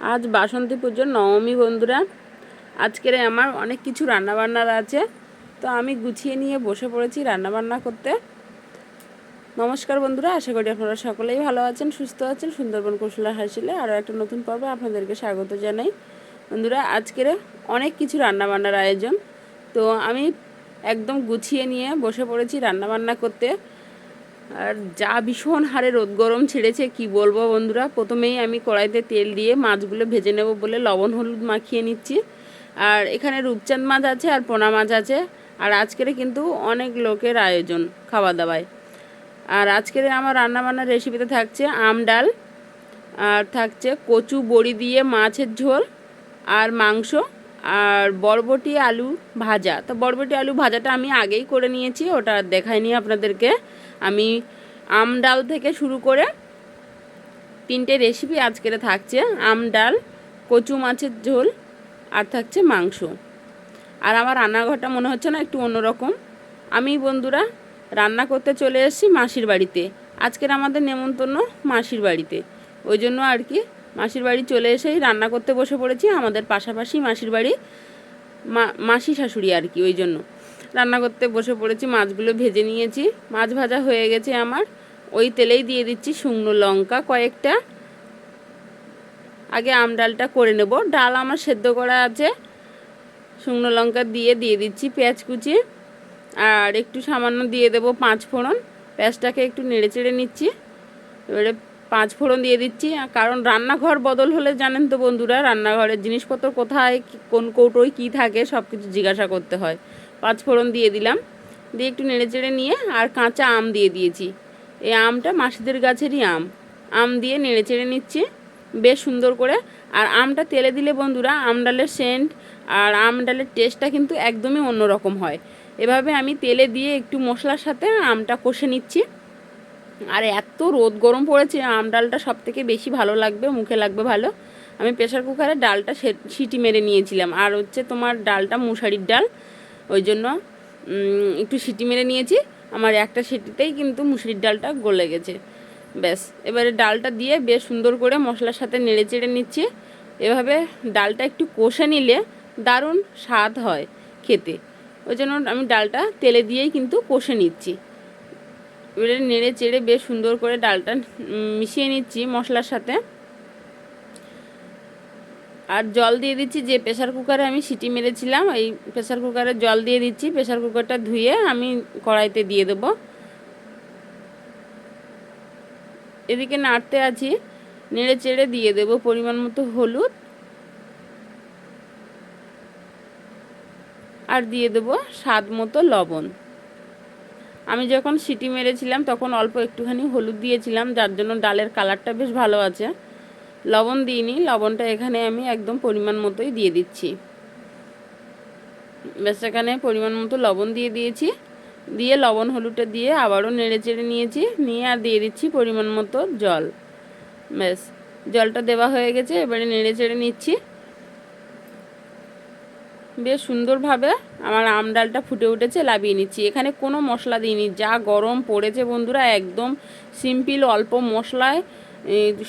আজ বাসন্তী পুজোর নবমী, বন্ধুরা। আজকের আমার অনেক কিছু রান্নাবান্নার আছে। তো আমি গুছিয়ে নিয়ে বসে পড়েছি রান্নাবান্না করতে। নমস্কার, বন্ধুরা। আশা করি আপনারা সকলেই ভালো আছেন, সুস্থ আছেন। সুন্দরবন কৌশলা হাসিলে আরও একটা নতুন পর্বে আপনাদেরকে স্বাগত জানাই। বন্ধুরা, আজকের অনেক কিছু রান্নাবান্নার আয়োজন। তো আমি একদম গুছিয়ে নিয়ে বসে পড়েছি রান্নাবান্না করতে। আর যা ভীষণ হারে রোদ গরম ছেড়েছে, কি বলব বন্ধুরা? প্রথমেই আমি কড়াইতে তেল দিয়ে মাছগুলো ভেজে নেব বলে লবণ হলুদ মাখিয়ে নিচ্ছি। আর এখানে রূপচাঁদ মাছ আছে আর পোনা মাছ আছে। আর আজকের কিন্তু অনেক লোকের আয়োজন খাওয়া দাওয়ায় আর আজকের আমার রান্নাবান্নার রেসিপিতে থাকছে আম ডাল, আর থাকছে কচু বড়ি দিয়ে মাছের ঝোল, আর মাংস। আর বরবটি আলু ভাজা। তো বরবটি আলু ভাজাটা আমি আগেই করে নিয়েছি, ওটা দেখাইনি আপনাদেরকে। আমি আম ডাল থেকে শুরু করে তিনটে রেসিপি আজকের থাকছে। আম ডাল, কচু মাছের ঝোল আর থাকছে মাংস। আর আমার রান্নাঘরটা মনে হচ্ছে না একটু অন্যরকম। আমি বন্ধুরা রান্না করতে চলে এসেছি মাসির বাড়িতে। আজকের আমাদের নেমন্তন্ন মাসির বাড়িতে। ওই জন্য আর কি মাসির বাড়ি চলে এসেই রান্না করতে বসে পড়েছি, আমাদের পাশাপাশি মাসির বাড়ি মা, মাসি শাশুড়ি আর কি, ওই জন্য। রান্না করতে বসে পড়েছি, মাছগুলো ভেজে নিয়েছি, মাছ ভাজা হয়ে গেছে আমার। ওই তেলেই দিয়ে দিচ্ছি শুকনো লঙ্কা কয়েকটা। আগে আম ডালটা করে নেব, ডাল আমার সেদ্ধ করা আছে। শুকনো লঙ্কা দিয়ে দিয়ে দিচ্ছি পেঁয়াজ কুচি। আর একটু সামান্য দিয়ে দেব পাঁচ ফোড়ন পেঁয়াজটাকে একটু নেড়ে চেড়ে নিচ্ছি। এবারে পাঁচ ফোড়ন দিয়ে দিচ্ছি। কারণ রান্নাঘর বদল হলে জানেন তো বন্ধুরা, রান্নাঘরের জিনিসপত্র কোথায় কোন কৌটোয় কী থাকে সব কিছু জিজ্ঞাসা করতে হয়। পাঁচ ফোড়ন দিয়ে দিলাম। দিয়ে একটু নেড়ে চেড়ে নিয়ে আর কাঁচা আম দিয়ে দিয়েছি। এই আমটা মাসিদের গাছেরই আম। আম দিয়ে নেড়ে চেড়ে নিচ্ছি বেশ সুন্দর করে। আর আমটা তেলে দিলে বন্ধুরা, আম ডালের সেন্ট আর আম ডালের টেস্টটা কিন্তু একদমই অন্যরকম হয়। এভাবে আমি তেলে দিয়ে একটু মশলার সাথে আমটা কষে নিচ্ছি। আর এত রোদ গরম পড়েছে, আম ডালটা সব থেকে বেশি ভালো লাগবে, মুখে লাগবে ভালো। আমি প্রেশার কুকারে ডালটা সিটি মেরে নিয়েছিলাম। আর হচ্ছে তোমার ডালটা মুসারির ডাল, ওই জন্য একটু সিটি মেরে নিয়েছি। আমার একটা সিটিতেই কিন্তু মুসুরির ডালটা গলে গেছে। ব্যাস, এবারে ডালটা দিয়ে বেশ সুন্দর করে মশলার সাথে নেড়ে চেড়ে নিচ্ছি। এভাবে ডালটা একটু কষে নিলে দারুণ স্বাদ হয় খেতে। ওই জন্য আমি ডালটা তেলে দিয়েই কিন্তু কষে নিচ্ছি। এবারে নেড়ে চেড়ে বেশ সুন্দর করে ডালটা মিশিয়ে নিচ্ছি মশলার সাথে। আর জল দিয়ে দিচ্ছি, যে প্রেশার কুকারে আমি সিটি মেরেছিলাম, এই প্রেশার কুকারে জল দিয়ে দিচ্ছি প্রেশার কুকারটা ধুয়ে আমি কড়াইতে দিয়ে দেব। এদিকে নাড়তে আছি, নেড়ে চেড়ে দিয়ে দেব পরিমাণ মতো হলুদ। আর দিয়ে দেব স্বাদ মতো লবণ। আমি যখন সিটি মেরেছিলাম, তখন অল্প একটুখানি হলুদ দিয়েছিলাম, যার জন্য ডালের কালারটা বেশ ভালো আছে। লবণ দিইনি, লবণটা এখানে আমি একদম পরিমাণ মতোই দিয়ে দিচ্ছি। ব্যাস, এখানে পরিমাণ মতো লবণ দিয়ে দিয়েছি। দিয়ে লবণ হলুদটা দিয়ে আবারও নেড়ে চেড়ে নিয়েছি, নিয়ে আর দিয়ে দিচ্ছি পরিমাণ মতো জল। ব্যাস, জলটা দেওয়া হয়ে গেছে, এবারে নেড়ে চেড়ে নিচ্ছি। বেশ সুন্দরভাবে আমার আম ডালটা ফুটে উঠেছে, লাভিয়ে নিচ্ছি। এখানে কোনো মশলা দিইনি, যা গরম পড়েছে বন্ধুরা, একদম সিম্পল অল্প মশলায়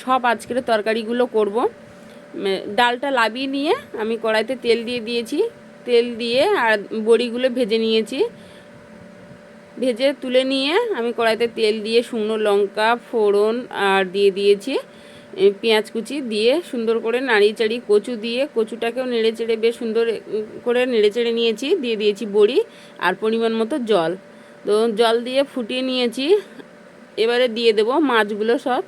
সব আজকের তরকারিগুলো করব। ডালটা লাবিয়ে নিয়ে আমি কড়াইতে তেল দিয়ে দিয়েছি। তেল দিয়ে আর বড়িগুলো ভেজে নিয়েছি। ভেজে তুলে নিয়ে আমি কড়াইতে তেল দিয়ে শুকনো লঙ্কা, ফোড়ন আর দিয়ে দিয়েছি। পেঁয়াজ কুচি দিয়ে সুন্দর করে নাড়িয়ে চাড়িয়ে কচু দিয়ে, কচুটাকেও নেড়ে চেড়ে বেশ সুন্দর করে নেড়ে চেড়ে নিয়েছি, দিয়ে দিয়েছি বড়ি আর পরিমাণ মতো জল। তো জল দিয়ে ফুটিয়ে নিয়েছি, এবারে দিয়ে দেব মাছগুলো সব।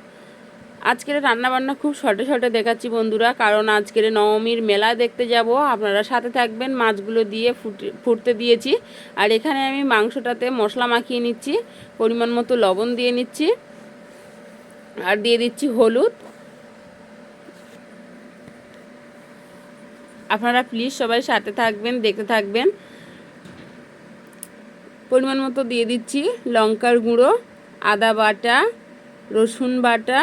আজকের রান্নাবান্না খুব শর্টে শর্টে দেখাচ্ছি বন্ধুরা, কারণ আজকের নবমীর মেলা দেখতে যাব, আপনারা সাথে থাকবেন, মাছগুলো দিয়ে ফুটে, ফুটতে দিয়েছি। আর এখানে আমি মাংসটাতে মশলা মাখিয়ে নিচ্ছি, পরিমাণ মতো লবণ দিয়ে নিচ্ছি। আর দিয়ে দিচ্ছি হলুদ। আপনারা প্লিজ সবাই সাথে থাকবেন, দেখতে থাকবেন। পরিমাণ মতো দিয়ে দিচ্ছি লঙ্কার গুঁড়ো, আদা বাটা, রসুন বাটা।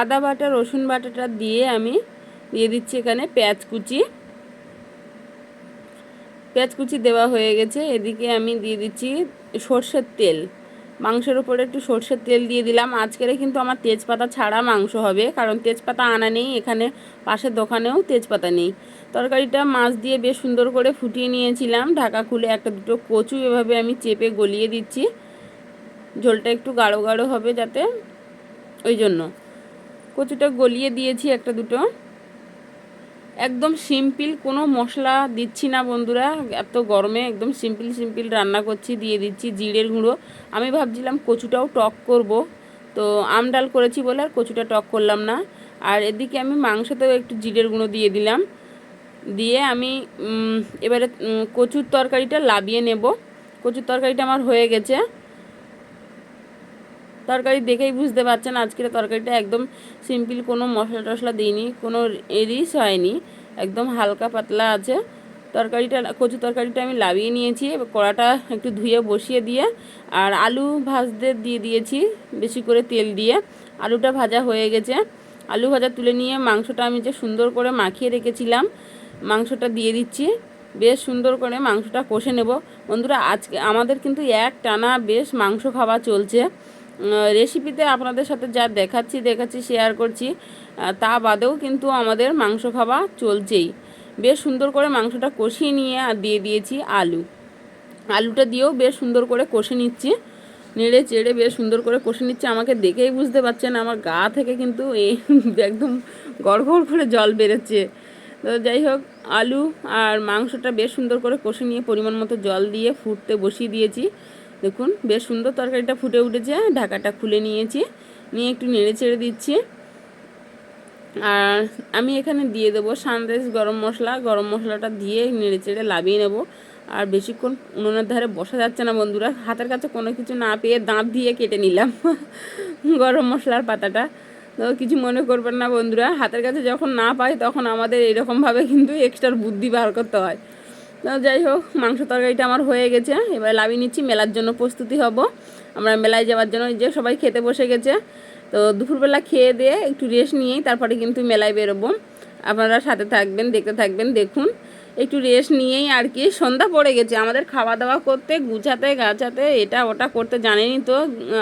আদা বাটা, রসুন বাটাটা দিয়ে আমি দিয়ে দিচ্ছি এখানে পেঁয়াজ কুচি। পেঁয়াজ কুচি দেওয়া হয়ে গেছে। এদিকে আমি দিয়ে দিচ্ছি সর্ষের তেল। মাংসের উপরে একটু সর্ষের তেল দিয়ে দিলাম। আজকের কিন্তু আমার তেজপাতা ছাড়া মাংস হবে, কারণ তেজপাতা আনা নেই। এখানে পাশের দোকানেও তেজপাতা নেই। তরকারিটা মাছ দিয়ে বেশ সুন্দর করে ফুটিয়ে নিয়েছিলাম। ঢাকা খুলে একটা দুটো কচু এভাবে আমি চেপে গলিয়ে দিচ্ছি। ঝোলটা একটু গাঢ় গাঢ় হবে যাতে, ওই জন্য। কচুটা গলিয়ে দিয়েছি একটা দুটো। একদম সিম্পল, কোনো মশলা দিচ্ছি না বন্ধুরা। এত গরমে একদম সিম্পল সিম্পল রান্না করছি, দিয়ে দিচ্ছি জিরের গুঁড়ো। আমি ভাবছিলাম কচুটাও টক করব। তো আম ডাল করেছি বলে আর কচুটা টক করলাম না। আর এদিকে আমি মাংসতেও একটু জিরের গুঁড়ো দিয়ে দিলাম। দিয়ে আমি এবারে কচুর তরকারিটা লাবিয়ে নেব। কচুর তরকারিটা আমার হয়ে গেছে। তরকারি দেখেই বুঝতে পারছেন, আজকের তরকারিটা একদম সিম্পল কোনো মশলা টশলা দিইনি, কোনো এরিস হয়নি, একদম হালকা পাতলা আছে। তরকারিটা কচু তরকারিটা আমি লাভিয়ে নিয়েছি কড়াটা একটু ধুয়ে বসিয়ে দিয়ে, আর আলু ভাজতে দিয়ে দিয়েছি, বেশি করে তেল দিয়ে। আলুটা ভাজা হয়ে গেছে। আলু ভাজা তুলে নিয়ে মাংসটা আমি যে সুন্দর করে মাখিয়ে রেখেছিলাম, মাংসটা দিয়ে দিচ্ছি। বেশ সুন্দর করে মাংসটা কষে নেব। বন্ধুরা, আজকে আমাদের কিন্তু এক টানা বেশ মাংস খাওয়া চলছে। রেসিপিতে আপনাদের সাথে যা দেখাচ্ছি দেখাচ্ছি শেয়ার করছি তা বাদেও কিন্তু আমাদের মাংস খাওয়া চলছেই। বেশ সুন্দর করে মাংসটা কষিয়ে নিয়ে আর দিয়ে দিয়েছি আলু। আলুটা দিয়েও বেশ সুন্দর করে কষে নিচ্ছি। নেড়ে চেড়ে বেশ সুন্দর করে কষে নিচ্ছে। আমাকে দেখেই বুঝতে পারছেন, আমার গা থেকে কিন্তু এই একদম গড়গড় করে জল বেরোচ্ছে। তো যাই হোক, আলু আর মাংসটা বেশ সুন্দর করে কষে নিয়ে পরিমাণ মতো জল দিয়ে ফুটতে বসিয়ে দিয়েছি। দেখুন, বেশ সুন্দর তরকারিটা ফুটে উঠেছে। ঢাকাটা খুলে নিয়েছি, নিয়ে একটু নেড়ে ছেড়ে দিচ্ছি। আর আমি এখানে দিয়ে দেবো সানরাইজ গরম মশলা। গরম মশলাটা দিয়ে নেড়ে চেড়ে লাভিয়ে নেব। আর বেশিক্ষণ উনুনের ধারে বসা যাচ্ছে না বন্ধুরা। হাতের কাছে কোনো কিছু না পেয়ে দাঁত দিয়ে কেটে নিলাম গরম মশলার পাতাটা। তো কিছু মনে করবেন না বন্ধুরা। হাতের কাছে যখন না পাই তখন আমাদের এরকমভাবে কিন্তু এক্সট্রা বুদ্ধি বার করতে হয়। যাই হোক, মাংস তরকারিটা আমার হয়ে গেছে। এবার লাভিয়ে নিচ্ছি, মেলার জন্য প্রস্তুতি হব। আমরা মেলায় যাওয়ার জন্য যে সবাই খেতে বসে গেছে। তো দুপুরবেলা খেয়ে দিয়ে একটু রেস্ট নিয়েই তারপরে কিন্তু মেলায় বেরোবো। আপনারা সাথে থাকবেন, দেখতে থাকবেন, দেখুন। একটু রেস্ট নিয়েই আর কি, সন্ধ্যা পড়ে গেছে। আমাদের খাওয়া দাওয়া করতে, গুছাতে, গাছাতে, এটা ওটা করতে জানেনি তো,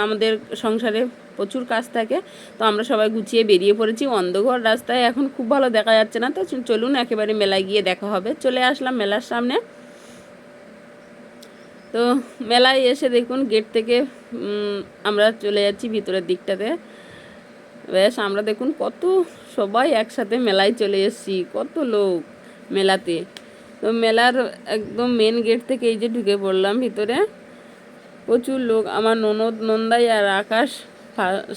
আমাদের সংসারে প্রচুর কাজ থাকে। তো আমরা সবাই গুছিয়ে বেরিয়ে পড়েছি। অন্ধঘর রাস্তায় এখন খুব ভালো দেখা যাচ্ছে না। তো চলুন একেবারে মেলায় গিয়ে দেখা হবে। চলে আসলাম মেলার সামনে। তো মেলায় এসে দেখুন গেট থেকে আমরা চলে যাচ্ছি ভিতরের দিকটাতে। বেশ, আমরা দেখুন কত সবাই একসাথে মেলায় চলে এসেছি। কত লোক মেলাতে। তো মেলার একদম মেন গেট থেকে এই যে ঢুকে পড়লাম ভিতরে। প্রচুর লোক। আমার ননদ, নন্দাই আর আকাশ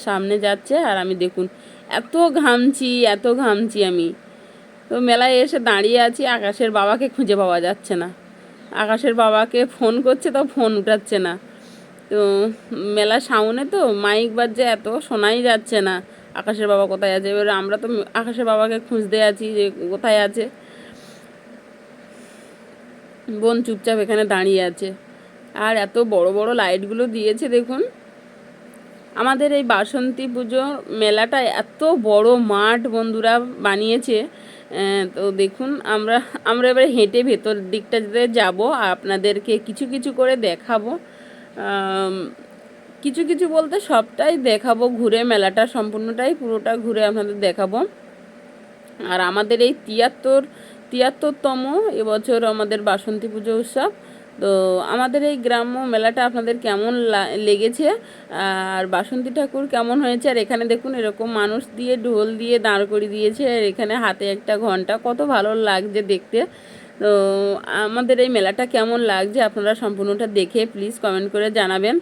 সামনে যাচ্ছে আর আমি দেখুন, এত ঘামছি এত ঘামছি আমি। তো মেলায় এসে দাঁড়িয়ে আছি, আকাশের বাবাকে খুঁজে পাওয়া যাচ্ছে না। আকাশের বাবাকে ফোন করছে তো ফোন উঠাচ্ছে না। তো মেলা সামনে তো মাইক বাজছে, এত শোনাই যাচ্ছে না। আকাশের বাবা কোথায় আছে? এবার আমরা তো আকাশের বাবাকে খুঁজতে আছি যে কোথায় আছে। বোন চুপচাপ এখানে দাঁড়িয়ে আছে। আর এত বড় বড় লাইটগুলো দিয়েছে দেখুন। আমাদের এই বাসন্তী পুজো মেলাটা এত বড় মাঠ বন্ধুরা বানিয়েছে। তো দেখুন, আমরা আমরা এবারে হেঁটে ভেতর দিকটাতে যাব, আপনাদেরকে কিছু কিছু করে দেখাবো। কিছু কিছু বলতে সবটাই দেখাবো, ঘুরে মেলাটা সম্পূর্ণটাই পুরোটা ঘুরে আপনাদের দেখাবো। আর আমাদের এই তিয়াত্তর, তিয়াত্তরতম এবছর আমাদের বাসন্তী পুজো উৎসব। তো আমাদের এই গ্রাম্য মেলাটা আপনাদের কেমন লেগেছে? আর বাসন্তী ঠাকুর কেমন হয়েছে? আর এখানে দেখুন এরকম মানুষ দিয়ে ঢোল দিয়ে দাঁড় করে দিয়েছে, আর এখানে হাতে একটা ঘণ্টা। কত ভালো লাগছে দেখতে। তো আমাদের এই মেলাটা কেমন লাগছে? আপনারা সম্পূর্ণটা দেখে প্লিজ কমেন্ট করে জানাবেন।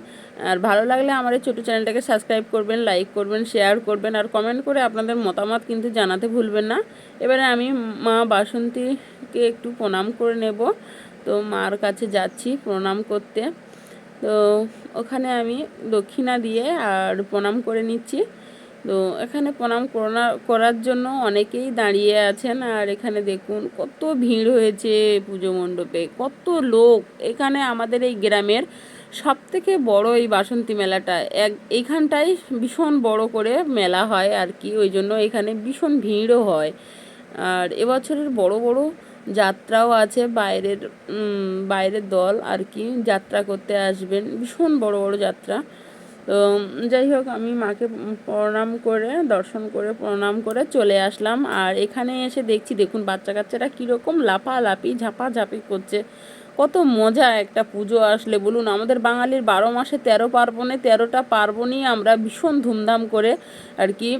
আর ভালো লাগলে আমার এই ছোটো চ্যানেলটাকে সাবস্ক্রাইব করবেন লাইক করবেন শেয়ার করবেন, আর কমেন্ট করে আপনাদের মতামত কিন্তু জানাতে ভুলবেন না। এবারে আমি মা বাসন্তীকে একটু প্রণাম করে নেব। তো মার কাছে যাচ্ছি প্রণাম করতে। তো ওখানে আমি দক্ষিণা দিয়ে আর প্রণাম করে নিচ্ছি। তো এখানে প্রণাম করার জন্য অনেকেই দাঁড়িয়ে আছেন আর এখানে দেখুন কত ভিড় হয়েছে পুজো মণ্ডপে, কত লোক। এখানে আমাদের এই গ্রামের সব থেকে বড় এই বাসন্তী মেলাটা, এক এইখানটাই ভীষণ বড় করে মেলা হয় আর কি, ওই জন্য এখানে ভীষণ ভিড়ও হয়। আর এবছরের বড় বড় যাত্রাও আছে, বাইরের বাইরের দল আর কি, যাত্রা করতে আসবেন। ভীষণ বড় বড় যাত্রা। তো, যাই হোক, আমি মাকে প্রণাম করে, দর্শন করে, প্রণাম করে চলে আসলাম। আর এখানে এসে দেখছি, দেখুন বাচ্চা কাচ্চারা কীরকম লাফালাফি, ঝাপাঝাপি করছে। কত মজা একটা পুজো আসলে। বলুন, আমাদের বাঙালির বারো মাসে তেরো পার্বণে তেরোটা পার্বণই আমরা ভীষণ ধুমধাম করে আর কি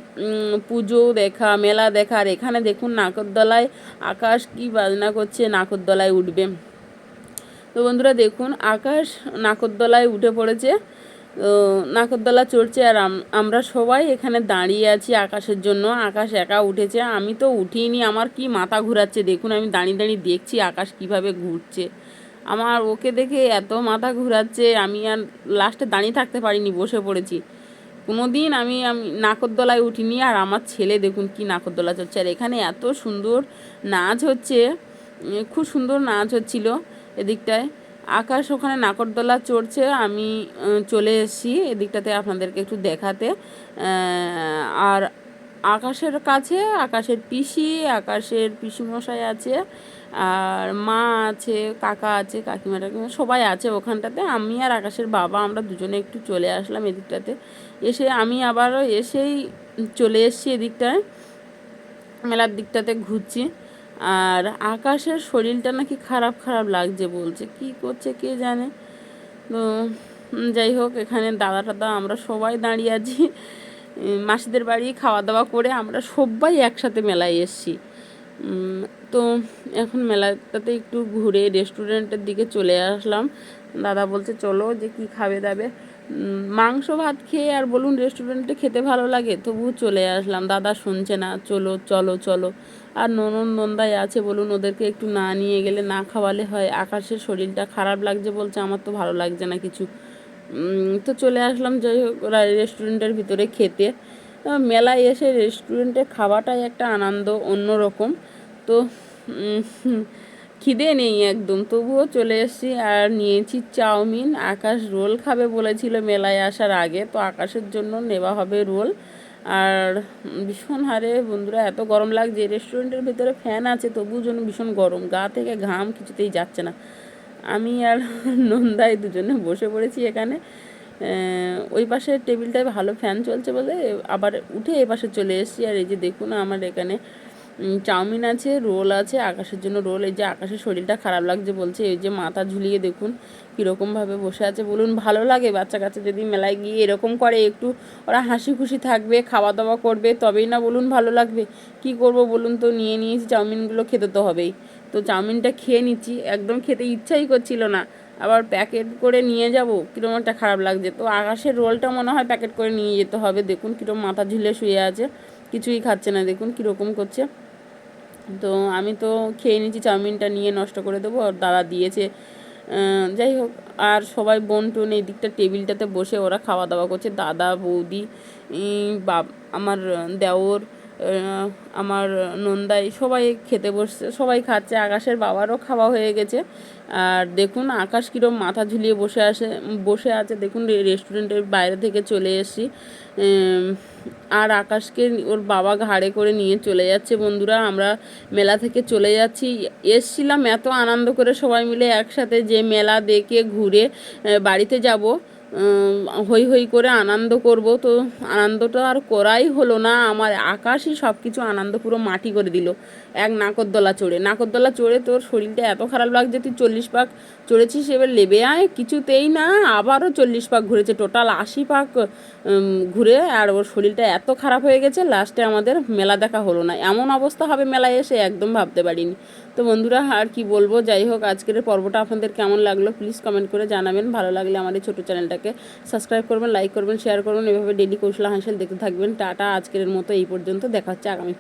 পুজো দেখা, মেলা দেখা। আর এখানে দেখুন নাকরদলায় আকাশ কি বাজনা করছে নাকরদলায় উঠবে। তো বন্ধুরা দেখুন, আকাশ নাকরদলায় উঠে পড়েছে। তো নাকরদলা চড়ছে আর আম- আমরা সবাই এখানে দাঁড়িয়ে আছি আকাশের জন্য। আকাশ একা উঠেছে, আমি তো উঠিনি। আমার কি মাথা ঘোরাচ্ছে? দেখুন, আমি দাঁড়িয়ে দাঁড়িয়ে দেখছি আকাশ কীভাবে ঘুরছে। আমার ওকে দেখে এত মাথা ঘোরাচ্ছে, আমি আর লাস্টে দাঁড়িয়ে থাকতে পারিনি, বসে পড়েছি। কোনো দিন আমি আমি নাকরদোলায় উঠিনি, আর আমার ছেলে দেখুন কি নাকরদোলা চড়ছে। আর এখানে এত সুন্দর নাচ হচ্ছে খুব সুন্দর নাচ হচ্ছিল এদিকটায়। আকাশ ওখানে নাকরদোলা চড়ছে, আমি চলে এসেছি এদিকটাতে আপনাদেরকে একটু দেখাতে। আর আকাশের কাছে, আকাশের পিসি, আকাশের পিসিমশাই আছে। আর মা আছে, কাকা আছে কাকিমা টাকিমা সবাই আছে ওখানটাতে। আমি আর আকাশের বাবা আমরা দুজনে একটু চলে আসলাম এদিকটাতে। এসে আমি আবারও এসেই চলে এসেছি এদিকটায়। মেলার দিকটাতে ঘুরছি। আর আকাশের শরীরটা নাকি খারাপ খারাপ লাগছে বলছে। কি করছে কে জানে? তো যাই হোক, এখানে দাদা টাদা আমরা সবাই দাঁড়িয়ে আছি। মাসিদের বাড়ি খাওয়া দাওয়া করে আমরা সবাই একসাথে মেলায় এসেছি। তো এখন মেলাটাতে একটু ঘুরে রেস্টুরেন্টের দিকে চলে আসলাম। দাদা বলছে, চলো যে কি খাবে দাবে। মাংস ভাত খেয়ে আর বলুন রেস্টুরেন্টে খেতে ভালো লাগে তবু চলে আসলাম। দাদা শুনছে না, চলো চলো চলো। আর ননদ নন্দাই আছে, বলুন ওদেরকে একটু না নিয়ে গেলে না খাওয়ালে হয়। আকাশের শরীরটা খারাপ লাগছে বলছে, আমার তো ভালো লাগছে না কিছু। তো চলে আসলাম, যাই হোক রেস্টুরেন্টের ভিতরে খেতে। মেলায় এসে রেস্টুরেন্টে খাওয়াটাই একটা আনন্দ অন্যরকম। তো খিদে নেই একদম। তবুও চলে এসেছি আর নিয়েছি চাউমিন। আকাশ রোল খাবে বলেছিল মেলায় আসার আগে। তো আকাশের জন্য নেওয়া হবে রোল। আর ভীষণ হারে বন্ধুরা, এত গরম লাগছে। রেস্টুরেন্টের ভিতরে ফ্যান আছে, তবুও যেন ভীষণ গরম। গা থেকে ঘাম কিছুতেই যাচ্ছে না। আমি আর নন্দাই দুজনে বসে পড়েছি এখানে। ওই পাশে টেবিলটায় ভালো ফ্যান চলছে বলে আবার উঠে এ পাশে চলে এসেছি। আর এই যে দেখুন আমার এখানে চাউমিন আছে, রোল আছে, আকাশের জন্য রোল। এই যে আকাশের শরীরটা খারাপ লাগছে বলছে, এই যে মাথা ঝুলিয়ে দেখুন কীরকমভাবে বসে আছে। বলুন, ভালো লাগে বাচ্চা কাচ্চা যদি মেলায় গিয়ে এরকম করে, একটু ওরা হাসি খুশি থাকবে, খাওয়া দাওয়া করবে, তবেই না বলুন ভালো লাগবে। কি করব বলুন তো, নিয়ে নিয়েছি, চাউমিনগুলো খেতে তো হবেই। তো চাউমিনটা খেয়ে নিচ্ছি, একদম খেতে ইচ্ছাই করছিল না। আবার প্যাকেট করে নিয়ে যাব কীরকম একটা খারাপ লাগছে। তো আকাশের রোলটা মনে হয় প্যাকেট করে নিয়ে যেতে হবে। দেখুন কীরকম মাথা ঝুলে শুয়ে আছে, কিছুই খাচ্ছে না। দেখুন কীরকম করছে। তো আমি তো খেয়ে নিয়েছি, চাউমিনটা নিয়ে নষ্ট করে দেবো। আর দাদা দিয়েছে যাই হোক। আর সবাই বোন টোন এই দিকটা টেবিলটাতে বসে ওরা খাওয়া দাওয়া করছে। দাদা, বৌদি বাপ, আমার দেওর আমার নন্দাই সবাই খেতে বসছে, সবাই খাচ্ছে, আকাশের বাবারও খাওয়া হয়ে গেছে। আর দেখুন, আকাশ কীরকম মাথা ঝুলিয়ে বসে আসে, বসে আছে। দেখুন রেস্টুরেন্টের বাইরে থেকে চলে এসেছি। আর আকাশকে ওর বাবা ঘাড়ে করে নিয়ে চলে যাচ্ছে। বন্ধুরা, আমরা মেলা থেকে চলে যাচ্ছি। এসছিলাম, এত আনন্দ করে সবাই মিলে একসাথে যে মেলা দেখে ঘুরে বাড়িতে যাব। হই হই করে আনন্দ করব। তো আনন্দটা আর করাই হলো না। আমার আকাশই সব কিছু আনন্দ পুরো মাটি করে দিল। এক নাকরদোলা চড়ে। নাকরদোলা চড়ে তোর শরীরটা এত খারাপ লাগছে তুই চল্লিশ পাক চড়েছিস, এবার লেবে আয়। কিছুতেই না, আবারও চল্লিশ পাক ঘুরেছে। টোটাল আশি পাক ঘুরে আর ওর শরীরটা এত খারাপ হয়ে গেছে, লাস্টে আমাদের মেলা দেখা হলো না। এমন অবস্থা হবে মেলায় এসে, একদম ভাবতে পারিনি। তো বন্ধুরা, আর কি বলব? যাই হোক, আজকের পর্বটা আপনাদের কেমন লাগল প্লিজ কমেন্ট করে জানাবেন। ভালো লাগলে আমাদের ছোটো চ্যানেলটাকে সাবস্ক্রাইব করবেন লাইক করবেন শেয়ার করবেন। এভাবে ডেলি কৌশলা হাসেল দেখতে থাকবেন। টাটা, আজকের মতো এই পর্যন্ত। দেখা হচ্ছে আগামী